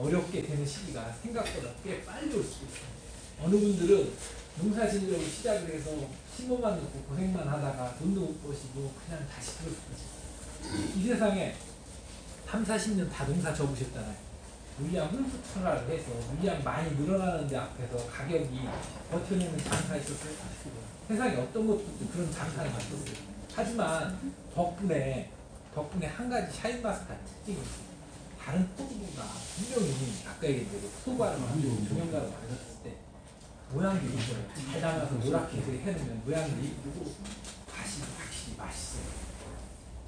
어렵게 되는 시기가 생각보다 꽤 빨리 올 수도 있어요. 어느 분들은 농사 짓려고 시작을 해서 심어만 놓고 고생만 하다가 돈도 못 버시고 그냥 다시 있어요. 이 세상에 3, 40년 다 농사 접으셨잖아요. 물량 훌프천화를 해서 물량 많이 늘어나는 데 앞에서 가격이 버텨내는 장사 있었어요. 세상에 어떤 것도 그런 장사를 봤었어요. 하지만 덕분에 덕분에 한 가지 샤인마스카 특징이 있어요. 다른 포도가 분명히 아까 대로 소바를 만들고 조명가를 만들었을 때 이뻐요. 잘 담아서 노랗게 해놓으면 모양도 이쁘고 맛이 확실히 맛있어요.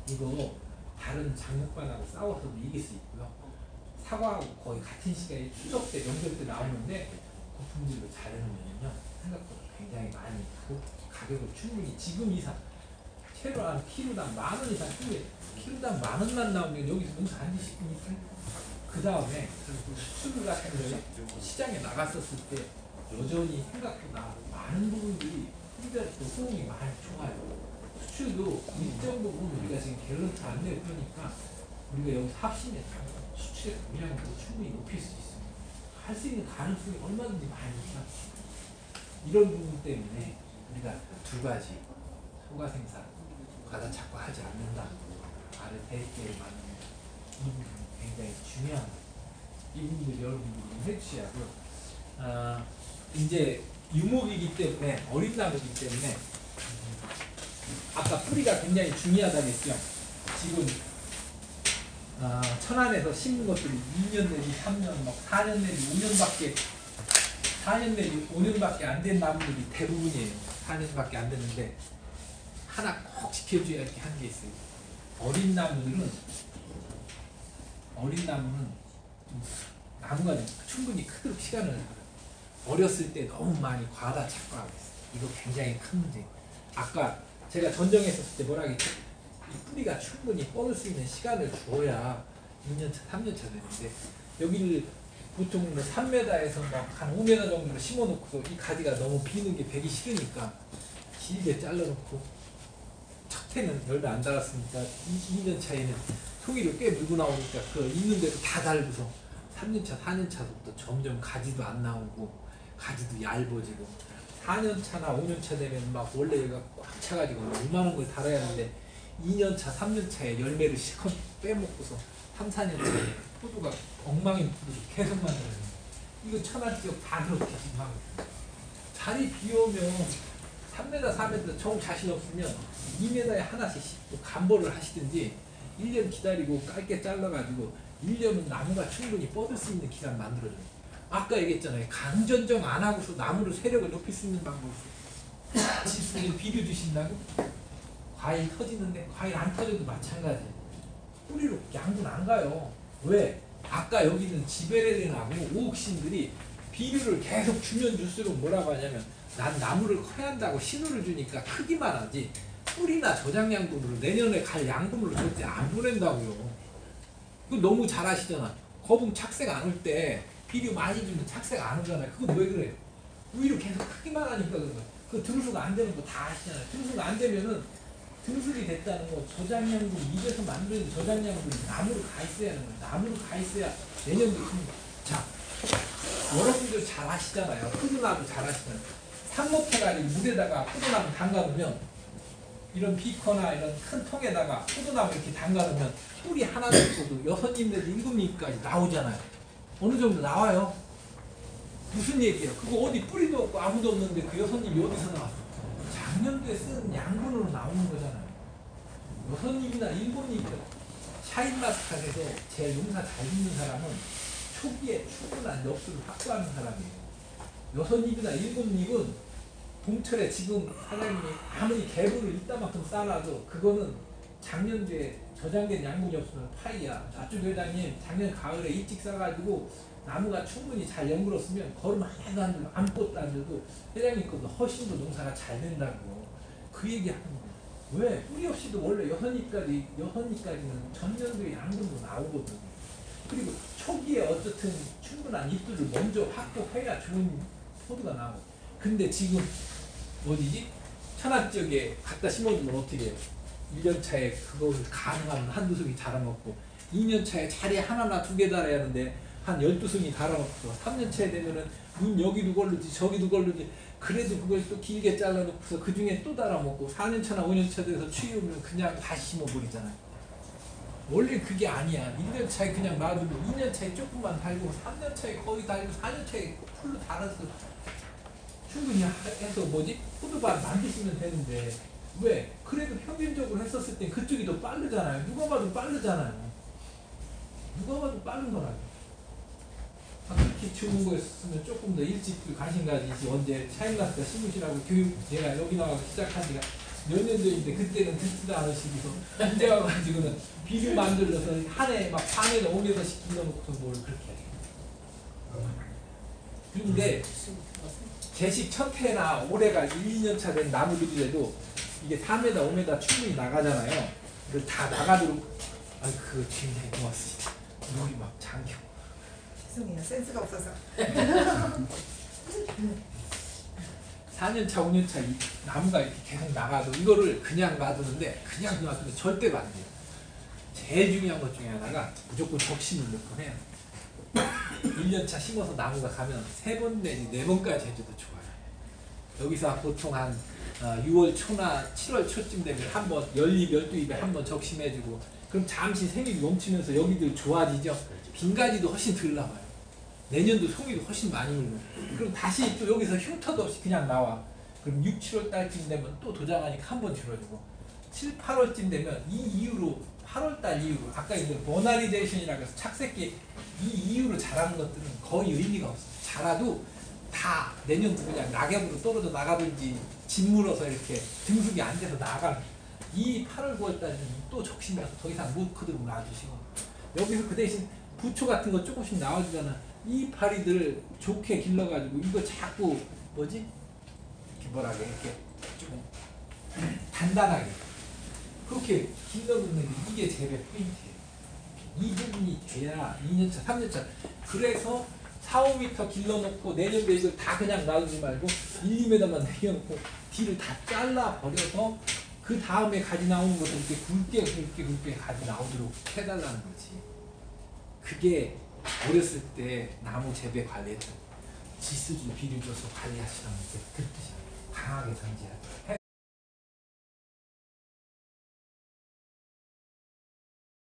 이거 다른 장목반하고 싸워서도 이길 수 있고요. 사과하고 거의 같은 시간에 추석 때 명절 때 나오는데 그 품질로 잘 해놓으면요 생각보다 굉장히 많이 있고 가격을 충분히 지금 이상 채로 한 키로당 만 원 이상 충분히 키로당 만 원만 나오면 여기서 농사 안 있어요. 그 다음에 수출 같은 거에 시장에 나갔었을 때 여전히 생각보다 많은 부분들이 품질도 호응이 많이 좋아요. 수출도 일정 부분 우리가 지금 갤런트 안 내고 그러니까 우리가 여기서 합심해 수출의 물량도 충분히 높일 수 있습니다. 할 수 있는 가능성이 얼마든지 많이 있다. 이런 부분 때문에 우리가 두 가지 소가 생산 과다 착과하지 않는다. 만든다. 이 부분이 굉장히 중요한 이 부분들 여러분들이 해주셔야 하고요. 아, 이제 유목이기 때문에 어린 나무이기 때문에 아까 뿌리가 굉장히 중요하다고 했죠. 지금 아, 천안에서 심는 것들이 2년 내지 3년, 막 4년 내지 5년밖에 4년 내지 5년밖에 안 된 나무들이 대부분이에요. 4년밖에 안 됐는데 하나 꼭 지켜줘야 할 게 있어요. 어린 나무들은 어린 나무는 좀 나무가 충분히 크도록 시간을. 어렸을 때 너무 많이 과다 착과하고 있어요. 이거 굉장히 큰 문제. 아까 제가 전정했었을 때 뭐라 했죠? 이 뿌리가 충분히 뻗을 수 있는 시간을 주어야 2년차, 3년차 되는데 여기를 보통 3m에서 막한 5m 정도로 심어놓고서 이 가지가 너무 비는 게 배기 싫으니까 길게 잘라놓고 첫 해는 열도 안 달았으니까 2년 차에는 송이를 꽤 물고 나오니까 그 있는 대로 다 달고서 3년차, 4년차부터 점점 가지도 안 나오고 가지도 얇아지고 4년차나 5년차 되면 막 원래 얘가 꽉 차가지고 얼마나 걸 달아야 하는데 2년차, 3년차에 열매를 실컷 빼먹고서 3, 4년차에 포도가 엉망인 포도를 계속 만들어요. 이거 천안 지역 다 그렇게 지금 하고 있어요. 자리 비오면 3m, 4m 정 자신 없으면 2m에 하나씩 또 간보를 하시든지 1년 기다리고 짧게 잘라가지고 1년은 나무가 충분히 뻗을 수 있는 기간 만들어줘요. 아까 얘기했잖아요. 강전정 안 하고서 나무를 세력을 높일 수 있는 방법이. 지수를 비료 주신다고? 과일 터지는데 과일 안 터져도 마찬가지. 뿌리로 양분 안 가요. 왜? 아까 여기는 지베레린하고 오옥신들이 비료를 계속 주면 줄수록 뭐라고 하냐면 난 나무를 커야 한다고 신호를 주니까 크기만 하지 뿌리나 저장 양분으로 내년에 갈 양분으로 절대 안 보낸다고요. 그 너무 잘 아시잖아. 거북 착색 안 올 때 비료 많이 주면 착색 안 오잖아요. 그건 왜 그래요? 오히려 계속 크기만 하니까 그런 거예요. 그 등수가 안 되는 거 다 아시잖아요. 등수가 안 되면은 등수이 됐다는 거 저장량분 입에서 만드는 저장량분이 나무로 가 있어야 하는 거예요. 나무로 가 있어야 내년도 큽니다. 자, 여러분들 잘 아시잖아요. 포도나무 잘 아시잖아요. 삽목해가지고 물에다가 포도나무 담가놓으면 이런 비커나 이런 큰 통에다가 포도나무 이렇게 담가놓으면 뿌리 하나도 없어도 여섯 입 내지 일곱 입까지 나오잖아요. 어느 정도 나와요. 무슨 얘기예요? 그거 어디 뿌리도 없고 아무도 없는데 그 여섯 입이 어디서 나왔어? 작년도에 쓴 양분으로 나오는 거잖아요. 여섯 입이나 일곱 입 샤인마스카에서 제일 농사 잘 짓는 사람은 초기에 충분한 엽수를 확보하는 사람이에요. 여섯 입이나 일곱 입은 봄철에 지금 사장님이 아무리 개불을 이따만큼 쌓아도 그거는 작년도에 저장된 양분이 없으면 파이야. 좌측 회장님 작년 가을에 일찍 싸가지고 나무가 충분히 잘 연글었으면 걸음 하나도 안 들고 아무것도 회장님 것보다 훨씬 더 농사가 잘 된다고 그 얘기하는 거예요. 왜? 뿌리 없이도 원래 여선이까지 여선이까지는 전년도에 양분도 나오거든. 그리고 초기에 어쨌든 충분한 잎들을 먼저 확보해야 좋은 포도가 나오고. 근데 지금 어디지? 천안 지역에 갖다 심어주면 어떻게 해요? 1년 차에 그걸 가능하면 한두 송이 자라먹고 2년 차에 자리 하나나 두 개 달아야 하는데 한 12승이 달아놓고 3년 차에 되면은 눈 여기도 걸르지 저기도 걸르지 그래도 그걸 또 길게 잘라놓고서 그 중에 또 달아먹고 4년 차나 5년 차 돼서 추위오면 그냥 다시 심어버리잖아요. 원래 그게 아니야. 1년 차에 그냥 놔두고 2년 차에 조금만 달고 3년 차에 거의 달고 4년 차에 풀로 달아서 충분히 하- 해서 뭐지? 포도밭 만드시면 되는데 왜? 그래도 평균적으로 했었을 때 그쪽이 더 빠르잖아요. 누가 봐도 빠르잖아요. 누가 봐도 빠른 거라고. 아, 그렇게 좋은 거였으면 조금 더 일찍 가신 가지지 언제 차일라스가 심으시라고 교육 제가 여기 나와서 시작한 지가 몇 년 전인데 그때는 듣지도 않으시고서 이제 와가지고는 비료 만들어서 한 해막 4m, 5m씩 길러놓고서 뭘 그렇게 해. 그 런데 제식 첫 해나 올해가 1, 2년 차 된 나무들이라도 이게 4m, 5m 충분히 나가잖아요. 그걸 다 나가도록 아이 그 굉장히 고맙습니다. 여기 막 장겨. 죄송해요 센스가 없어서 4년 차, 5년 차 이 나무가 이렇게 계속 나가도 이거를 그냥 놔두는데 그냥 놔두면 절대 안 돼요. 제일 중요한 것 중에 하나가 무조건 적심을 몇 번 해야 돼요. 1년 차 심어서 나무가 가면 세 번 내지 네 번까지 해줘도 좋아요. 여기서 보통 한 어, 6월 초나 7월 초쯤 되면 한번 열립, 열두입에 한 번 적심해주고 그럼 잠시 생육이 멈추면서 여기도 좋아지죠. 빈가지도 훨씬 덜 나와요. 내년도 송이도 훨씬 많이 물고 그럼 다시 또 여기서 흉터도 없이 그냥 나와. 그럼 6, 7월 달쯤 되면 또 도장하니까 한 번 줄어들고 7, 8월쯤 되면 이 이후로 8월 달 이후로 아까 이제 모나리제이션이라고 해서 착색기 이 이후로 자라는 것들은 거의 의미가 없어. 자라도 다 내년도 그냥 낙엽으로 떨어져 나가든지 짓물어서 이렇게 등숙이 안 돼서 나가. 이 8월 9월 달에는 또 적심이라서 더 이상 못 그대로 놔주시고 여기서 그 대신 부초 같은 거 조금씩 나와주잖아. 이 파리들 좋게 길러가지고 이거 자꾸 뭐지? 이렇게 뭐라 그래 이렇게 좀 단단하게 그렇게 길러놓는 게 이게 재배 포인트예요. 이 부분이 돼야 2년차, 3년차 그래서 4, 5m 길러놓고 내년도에 이걸 다 그냥 놔두지 말고 1, 2m만 내려놓고 뒤를 다 잘라 버려서 그 다음에 가지 나오는 것을 이렇게 굵게 굵게 굵게 가지 나오도록 해달라는 거지. 그게 어렸을 때 나무 재배 관리했던 지수질 비료 줘서 관리하시라는 게 그 뜻이야. 강하게 돼.